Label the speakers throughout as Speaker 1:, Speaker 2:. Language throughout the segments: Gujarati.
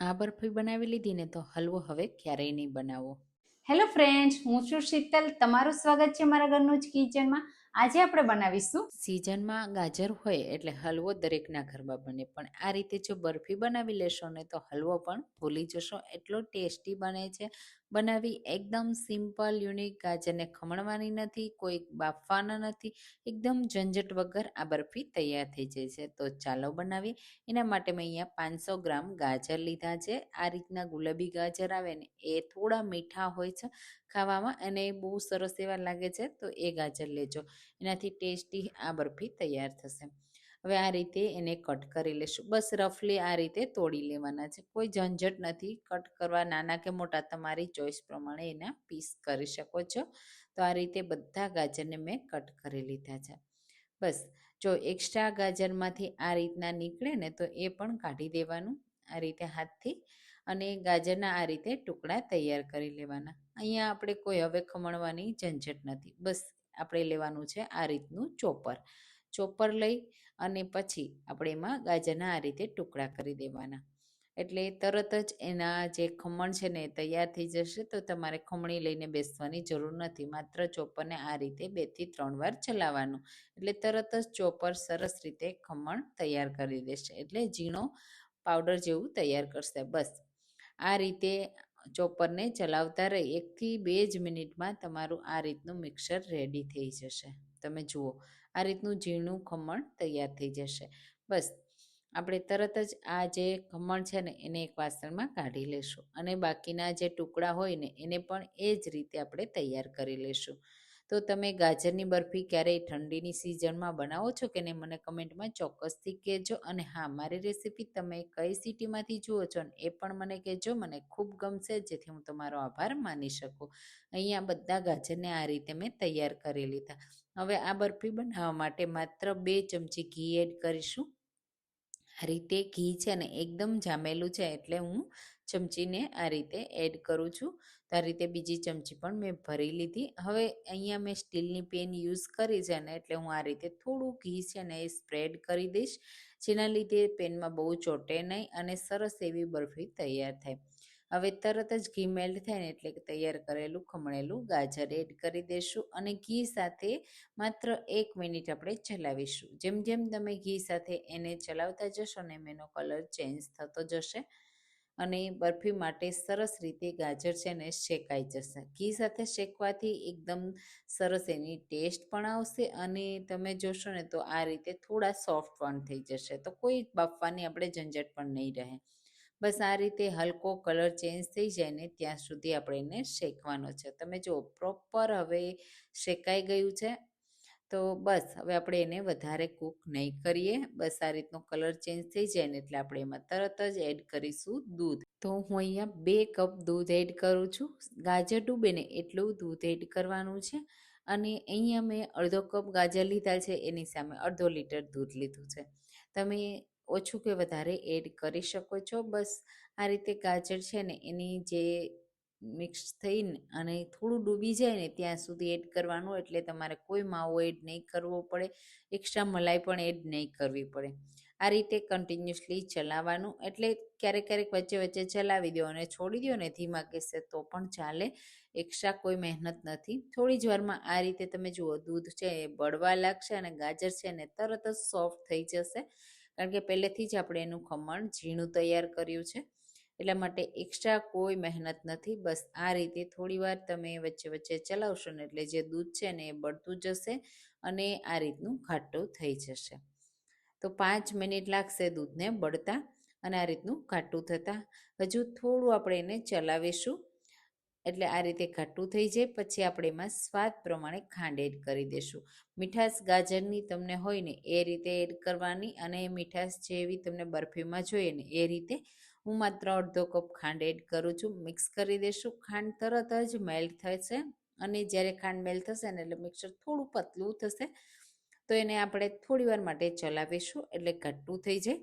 Speaker 1: આ બરફી બનાવી લીધી ને તો હલવો હવે ક્યારેય નહીં બનાવો.
Speaker 2: હેલો ફ્રેન્ડ્સ હું છું શીતલ. તમારું સ્વાગત છે મારા ઘરનું જ કિચનમાં આજે આપણે બનાવીશું
Speaker 1: સિઝનમાં ગાજર હોય એટલે હલવો દરેકના ઘરમાં બને પણ આ રીતે જો બરફી બનાવી લેશો ને તો હલવો પણ ભૂલી જશો. એટલો ટેસ્ટી બને છે. બનાવી એકદમ સિમ્પલ, યુનિક ગાજરને ખમણવાની નથી કોઈ બાફવાના નથી, એકદમ ઝંઝટ વગર આ બરફી તૈયાર થઈ જાય છે. તો ચાલો બનાવીએ. એના માટે મેં અહીંયા પાંચસો ગ્રામ ગાજર લીધા છે. આ રીતના ગુલાબી ગાજર આવે ને એ થોડા મીઠા હોય છે ખાવામાં અને બહુ સરસ એવા લાગે છે તો એ ગાજર લેજો. એનાથી ટેસ્ટી આ બરફી તૈયાર થશે. હવે આ રીતે એને કટ કરી લેશું. બસ રફલી આ રીતે તોડી લેવાના છે. કોઈ ઝંઝટ નથી. કટ કરવા નાના કે મોટા તમારી ચોઈસ પ્રમાણે એના પીસ કરી શકો છો. તો આ રીતે બધા ગાજરને મેં કટ કરી લીધા છે. બસ, જો એક્સ્ટ્રા ગાજરમાંથી આ રીતના નીકળે ને તો એ પણ કાઢી દેવાનું આ રીતે હાથથી અને ગાજરના આ રીતે ટુકડા તૈયાર કરી લેવાના. અહીંયા આપણે કોઈ હવે ખમણવાની ઝંઝટ નથી. બસ, આપણે લેવાનું છે આ રીતનું ચોપર. ચોપર લઈ અને પછી આપણે એમાં ગાજરના આ રીતે ટુકડા કરી દેવાના. એટલે તરત જ એના જે ખમણ છે ને તૈયાર થઈ જશે તો તમારે ખમણી લઈને બેસવાની જરૂર નથી. માત્ર ચોપરને આ રીતે બેથી ત્રણ વાર ચલાવવાનું. એટલે તરત જ ચોપર સરસ રીતે ખમણ તૈયાર કરી દેશે. એટલે ઝીણો પાવડર જેવું તૈયાર કરશે. બસ. આ રીતે ચોપરને ચલાવતા રહી, એકથી બે જ મિનિટમાં તમારું આ રીતનું મિક્સર રેડી થઈ જશે. તમે જુઓ, આ રીતનું ઝીણું ખમણ તૈયાર થઈ જશે. બસ, આપણે તરત જ આ જે ખમણ છે ને, એને એક વાસણમાં કાઢી લેશું. અને બાકીના જે ટુકડા હોય ને, એને પણ એ જ રીતે આપણે તૈયાર કરી લેશું. તો તમે ગાજરની બરફી ક્યારેય ઠંડીની સિઝનમાં બનાવો છો કે નહીં? મને કમેન્ટમાં ચોક્કસથી કહેજો. અને હા, મારી રેસીપી તમે કઈ સિટીમાંથી જુઓ છો ને એ પણ મને કહેજો. મને ખૂબ ગમશે, જેથી હું તમારો આભાર માની શકું. અહીંયા બધા ગાજરને આ રીતે મેં તૈયાર કરી લીધા. હવે આ બરફી બનાવવા માટે માત્ર બે ચમચી ઘી એડ કરીશું. આ રીતે ઘી છે ને એકદમ જામેલું છે એટલે હું ચમચીને આ રીતે એડ કરું છું. તો આ રીતે બીજી ચમચી પણ મેં ભરી લીધી. હવે અહીંયા મેં સ્ટીલની પેન યુઝ કરી છે ને એટલે હું આ રીતે થોડું ઘી છે ને એ સ્પ્રેડ કરી દઈશ. જેના લીધે પેનમાં બહુ ચોટે નહીં અને સરસ એવી બરફી તૈયાર થાય. હવે તરત જ ઘી મેલ્ટ થાય ને એટલે તૈયાર કરેલું ખમણેલું ગાજર એડ કરી દઈશું અને ઘી સાથે માત્ર એક મિનિટ આપણે ચલાવીશું. જેમ જેમ તમે ઘી સાથે એને ચલાવતા જશો ને એનો કલર ચેન્જ થતો જશે. અને બરફી માટે સરસ રીતે ગાજર છે ને શેકાઈ જશે. ઘી સાથે શેકવાથી એકદમ સરસ એની ટેસ્ટ પણ આવશે અને તમે જોશો ને તો આ રીતે થોડા સોફ્ટ પણ થઈ જશે. તો કોઈ બાફવાની આપણે ઝંઝટ પણ નહીં રહે. બસ આ રીતે હલકો કલર ચેન્જ થઈ જાય ને ત્યાં સુધી આપણે એને શેકવાનો છે. તમે જો પ્રોપર હવે શેકાઈ ગયું છે તો બસ, હવે આપણે એને વધારે કૂક નહીં કરીએ. બસ આ રીતનો કલર ચેન્જ થઈ જાય ને એટલે આપણે એમાં તરત જ એડ કરીશું દૂધ. તો હું અહીંયા બે કપ દૂધ એડ કરું છું. ગાજર ડૂબે ને એટલું દૂધ એડ કરવાનું છે. અને અહીંયા મેં અડધો કપ ગાજર લીધા છે, એની સામે અડધો લીટર દૂધ લીધું છે. તમે ઓછું કે વધારે એડ કરી શકો છો. બસ આ રીતે ગાજર છે ને એની જે મિક્સ થઈને અને થોડું ડૂબી જાય ને ત્યાં સુધી એડ કરવાનું એટલે તમારે કોઈ માવો એડ નહીં કરવો પડે. એક્સ્ટ્રા મલાઈ પણ એડ નહીં કરવી પડે. આ રીતે કન્ટિન્યુઅસલી ચલાવવાનું એટલે ક્યારેક ક્યારેક વચ્ચે વચ્ચે ચલાવી દો અને છોડી દો ને ધીમા કેસે તો પણ ચાલે. એક્સ્ટ્રા કોઈ મહેનત નથી. થોડી જ વારમાં આ રીતે તમે જુઓ, દૂધ છે એ બળવા લાગશે અને ગાજર છે ને તરત જ સોફ્ટ થઈ જશે. કારણ કે પહેલેથી જ આપણે એનું ખમણ ઝીણું તૈયાર કર્યું છે. એટલા માટે એક્સ્ટ્રા કોઈ મહેનત નથી. બસ આ રીતે થોડી વાર તમે વચ્ચે વચ્ચે ચલાવશો ને એટલે જે દૂધ છે ને એ બળતું જશે અને આ રીતનું ઘાટું થઈ જશે. તો પાંચ મિનિટ લાગશે દૂધને બળતા અને આ રીતનું ઘાટું થતાં. હજુ થોડું આપણે એને ચલાવીશું. એટલે આ રીતે ઘાટું થઈ જાય. પછી આપણે એમાં સ્વાદ પ્રમાણે ખાંડ એડ કરી દઈશું મીઠાશ ગાજરની તમને હોય ને એ રીતે એડ કરવાની અને મીઠાશ જેવી તમને બરફીમાં જોઈએ ને એ રીતે હું માત્ર અડધો કપ ખાંડ એડ કરું છું. મિક્સ કરી દઈશું ખાંડ તરત જ મેલ્ટ થશે અને જ્યારે ખાંડ મેલ્ટ થશે ને એટલે મિક્સર થોડું પતલું થશે, તો એને આપણે થોડી વાર માટે ચલાવીશું. એટલે ઘટ્ટું થઈ જાય.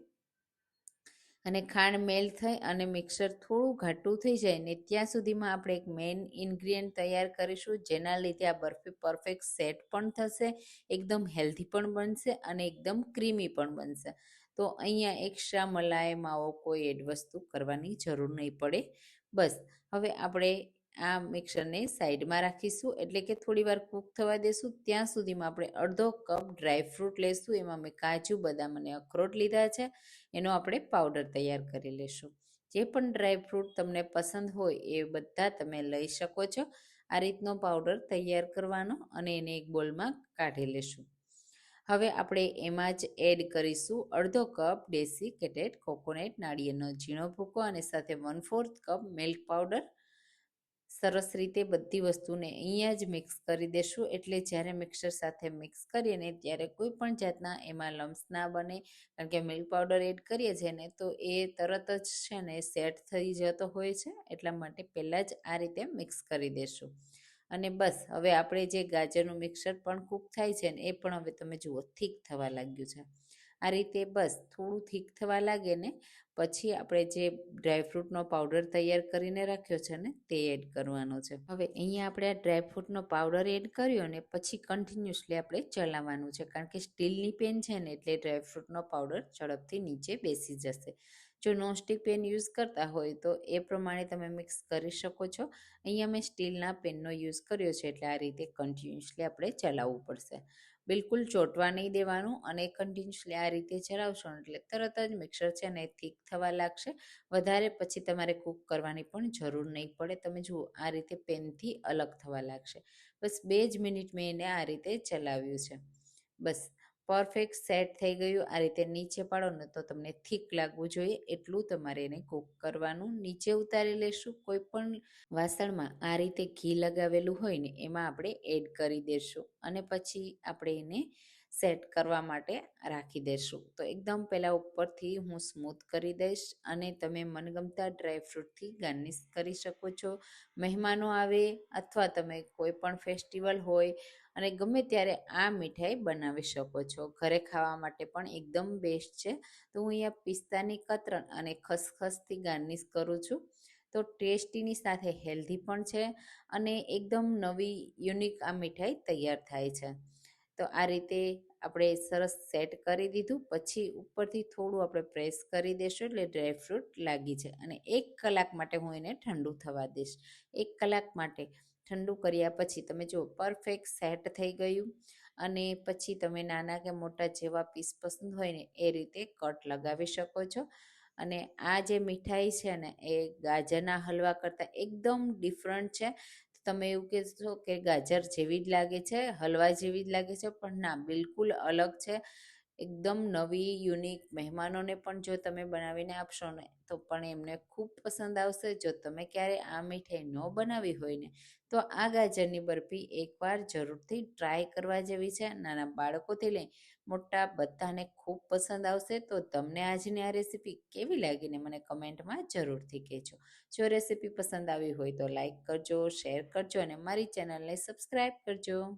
Speaker 1: અને ખાંડ મેલ થઈ અને મિક્સર થોડું ઘાટું થઈ જાય ને ત્યાં સુધીમાં આપણે એક મેઇન ઇન્ગ્રીડિયન્ટ તૈયાર કરીશું, જેના લીધે આ બરફી પરફેક્ટ સેટ પણ થશે, એકદમ હેલ્ધી પણ બનશે અને એકદમ ક્રીમી પણ બનશે. તો અહીંયા એક્સ્ટ્રા મલાઈ, માવો કોઈ એડ વસ્તુ કરવાની જરૂર નહીં પડે. બસ, હવે આપણે આ મિક્સરને સાઈડમાં રાખીશું. એટલે કે થોડી વાર કૂક થવા દેશું. ત્યાં સુધીમાં આપણે અડધો કપ ડ્રાયફ્રૂટ લેશું. એમાં મેં કાજુ, બદામ અને અખરોટ લીધા છે. એનો આપણે પાવડર તૈયાર કરી લેશું. જે પણ ડ્રાયફ્રૂટ તમને પસંદ હોય એ બધા તમે લઈ શકો છો. આ રીતનો પાવડર તૈયાર કરવાનો અને એને એક બોલમાં કાઢી લેશું. હવે આપણે એમાં જ એડ કરીશું અડધો કપ ડેસિકેટેડ કેટેડ કોકોનટ, નાળિયેરનો ઝીણો ભૂકો અને સાથે one fourth cup milk powder સરસ રીતે બધી વસ્તુને અહીંયા જ મિક્સ કરી દેશું. એટલે જ્યારે મિક્સર સાથે મિક્સ કરીએ ને ત્યારે કોઈ પણ જાતના એમાં લમ્સ ના બને. કારણ કે મિલ્ક પાવડર એડ કરીએ છીએ ને તો એ તરત જ છે ને સેટ થઈ જતો હોય છે. એટલા માટે પહેલાં જ આ રીતે મિક્સ કરી દેશું. અને બસ, હવે આપણે જે ગાજરનું મિક્સર પણ કૂક થાય છે ને, એ પણ હવે તમે જુઓ, થીક થવા લાગ્યું છે. આ રીતે બસ, થોડું થીક થવા લાગે ને, પછી આપણે જે ડ્રાયફ્રૂટનો પાવડર તૈયાર કરીને રાખ્યો છે ને, તે એડ કરવાનો છે. હવે અહીંયા આપણે આ ડ્રાયફ્રૂટનો પાવડર એડ કર્યો ને, પછી કન્ટિન્યુઅસલી આપણે ચલાવવાનું છે, કારણ કે સ્ટીલની પેન છે ને, એટલે ડ્રાયફ્રૂટનો પાવડર ઝડપથી નીચે બેસી જશે. જો નોનસ્ટિક પેન યુઝ કરતા હોય તો એ પ્રમાણે તમે મિક્સ કરી શકો છો. અહીંયા મેં સ્ટીલના પેનનો યુઝ કર્યો છે એટલે આ રીતે કન્ટિન્યુઅસલી આપણે ચલાવવું પડશે. બિલકુલ ચોંટવા નહીં દેવાનું અને કન્ટિન્યુઅસલી આ રીતે ચલાવશો એટલે તરત જ મિક્સર છે ને થીક થવા લાગશે. વધારે પછી તમારે કૂક કરવાની પણ જરૂર નહીં પડે. તમે જુઓ, આ રીતે પેનથી અલગ થવા લાગશે. બસ બે જ મિનિટ મેં એને આ રીતે ચલાવ્યું છે. બસ. પરફેક્ટ સેટ થઈ ગયું. આ રીતે નીચે પાડો ને તો તમને થીક લાગવું જોઈએ. એટલું તમારે એને કૂક કરવાનું. નીચે ઉતારી લેશું. કોઈ પણ વાસણમાં આ રીતે ઘી લગાવેલું હોય ને, એમાં આપણે એડ કરી દઈશું અને પછી આપણે એને સેટ કરવા માટે રાખી દઈશું તો એકદમ પહેલાં ઉપરથી હું સ્મૂથ કરી દઈશ અને તમે મનગમતા ડ્રાયફ્રૂટથી ગાર્નિશ કરી શકો છો. મહેમાનો આવે અથવા તમે કોઈ પણ ફેસ્ટિવલ હોય અને ગમે ત્યારે આ મીઠાઈ બનાવી શકો છો. ઘરે ખાવા માટે પણ એકદમ બેસ્ટ છે. તો હું અહીંયા પિસ્તાની કતરણ અને ખસખસથી ગાર્નિશ કરું છું. તો ટેસ્ટીની સાથે હેલ્ધી પણ છે અને એકદમ નવી યુનિક આ મીઠાઈ તૈયાર થાય છે. તો આ રીતે આપણે સરસ સેટ કરી દીધું. પછી ઉપરથી થોડું આપણે પ્રેસ કરી દઈશું એટલે ડ્રાયફ્રૂટ લાગી છે અને એક કલાક માટે હું એને ઠંડુ થવા દઈશ. એક કલાક માટે ઠંડુ કર્યા પછી તમે જો પરફેક્ટ સેટ થઈ ગયું અને પછી તમે નાના કે મોટા જેવા પીસ પસંદ હોય ને એ રીતે કટ લગાવી શકો છો. અને આ જે મીઠાઈ છે ને એ ગાજરના હલવા કરતાં એકદમ ડિફરન્ટ છે. તમે એવું કહેશો કે ગાજર જેવી જ લાગે છે, હલવા જેવી જ લાગે છે, પણ ના, બિલકુલ અલગ છે. એકદમ નવી, યુનિક મહેમાનોને પણ જો તમે બનાવીને આપશો ને, તો પણ એમને ખૂબ પસંદ આવશે. જો તમે ક્યારે આ મીઠાઈ ન બનાવી હોય ને, તો આ ગાજરની બરફી એકવાર જરૂરથી ટ્રાય કરવા જેવી છે. નાના બાળકોથી લઈ મોટા બધાને ખૂબ પસંદ આવશે. તો તમને આજની આ રેસીપી કેવી લાગીને મને કમેન્ટમાં જરૂરથી કહેજો. જો રેસીપી પસંદ આવી હોય તો લાઇક કરજો, શેર કરજો અને મારી ચેનલને સબસ્ક્રાઈબ કરજો.